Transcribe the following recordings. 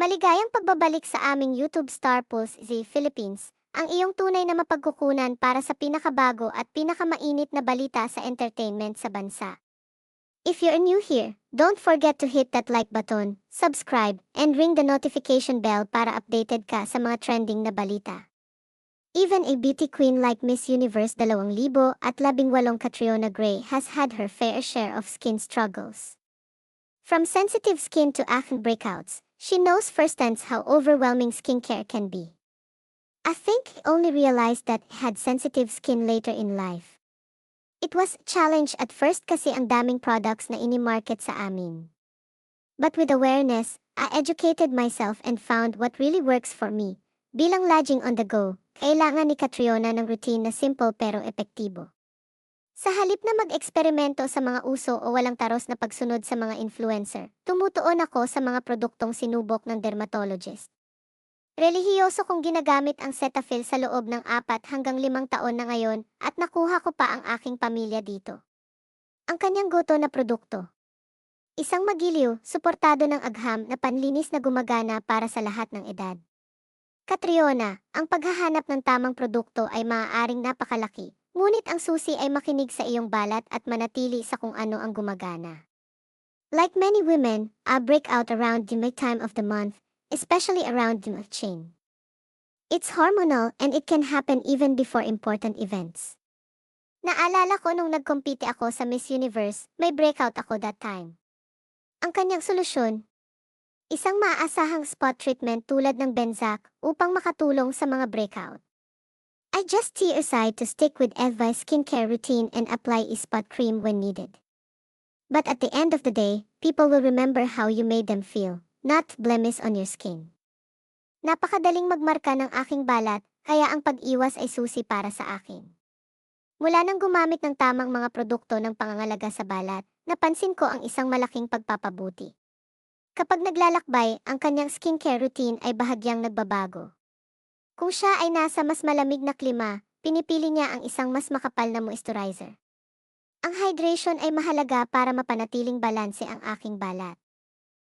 Maligayang pagbabalik sa aming YouTube Star Pulse Z Philippines, ang iyong tunay na mapagkukunan para sa pinakabago at pinakamainit na balita sa entertainment sa bansa. If you're new here, don't forget to hit that like button, subscribe, and ring the notification bell para updated ka sa mga trending na balita. Even a beauty queen like Miss Universe 2018 Catriona Gray has had her fair share of skin struggles. From sensitive skin to acne breakouts, she knows firsthand how overwhelming skincare can be. I think he only realized that he had sensitive skin later in life. It was a challenge at first kasi ang daming products na ini-market sa amin. But with awareness, I educated myself and found what really works for me. Bilang laging on the go, kailangan ni Catriona ng routine na simple pero epektibo. Sa halip na mag-eksperimento sa mga uso o walang taros na pagsunod sa mga influencer, tumutuon ako sa mga produktong sinubok ng dermatologist. Relihiyoso kong ginagamit ang Cetaphil sa loob ng apat hanggang limang taon na ngayon at nakuha ko pa ang aking pamilya dito. Ang kanyang goto na produkto. Isang magiliw, suportado ng agham na panlinis na gumagana para sa lahat ng edad. Katriona, ang paghahanap ng tamang produkto ay maaaring napakalaki, ngunit ang susi ay makinig sa iyong balat at manatili sa kung ano ang gumagana. Like many women, I break out around the time of the month, especially around the chain. It's hormonal and it can happen even before important events. Naalala ko nung nagkompete ako sa Miss Universe, may breakout ako that time. Ang kanyang solusyon, isang maaasahang spot treatment tulad ng Benzac upang makatulong sa mga breakout. I just tea aside to stick with Eva skincare routine and apply a spot cream when needed. But at the end of the day, people will remember how you made them feel not blemish on your skin. Napakadaling magmarka ng aking balat, kaya ang pag-iwas ay susi para sa akin. Mula nang gumamit ng tamang mga produkto ng pangangalaga sa balat, napansin ko ang isang malaking pagpapabuti. Kapag naglalakbay, ang kanyang skincare routine ay bahagyang nagbabago. Kung siya ay nasa mas malamig na klima, pinipili niya ang isang mas makapal na moisturizer. Ang hydration ay mahalaga para mapanatiling balanse ang aking balat.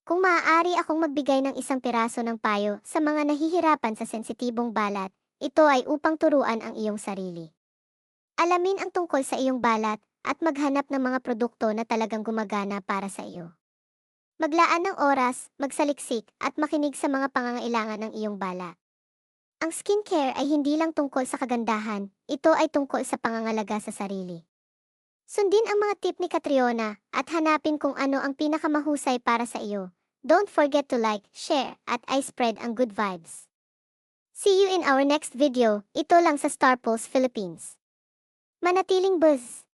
Kung maaari akong magbigay ng isang piraso ng payo sa mga nahihirapan sa sensitibong balat, ito ay upang turuan ang iyong sarili. Alamin ang tungkol sa iyong balat at maghanap ng mga produkto na talagang gumagana para sa iyo. Maglaan ng oras, magsaliksik at makinig sa mga pangangailangan ng iyong balat. Ang skincare ay hindi lang tungkol sa kagandahan, ito ay tungkol sa pangangalaga sa sarili. Sundin ang mga tip ni Catriona at hanapin kung ano ang pinakamahusay para sa iyo. Don't forget to like, share, at I spread ang good vibes. See you in our next video, ito lang sa Star Pulse Philippines. Manatiling buzz!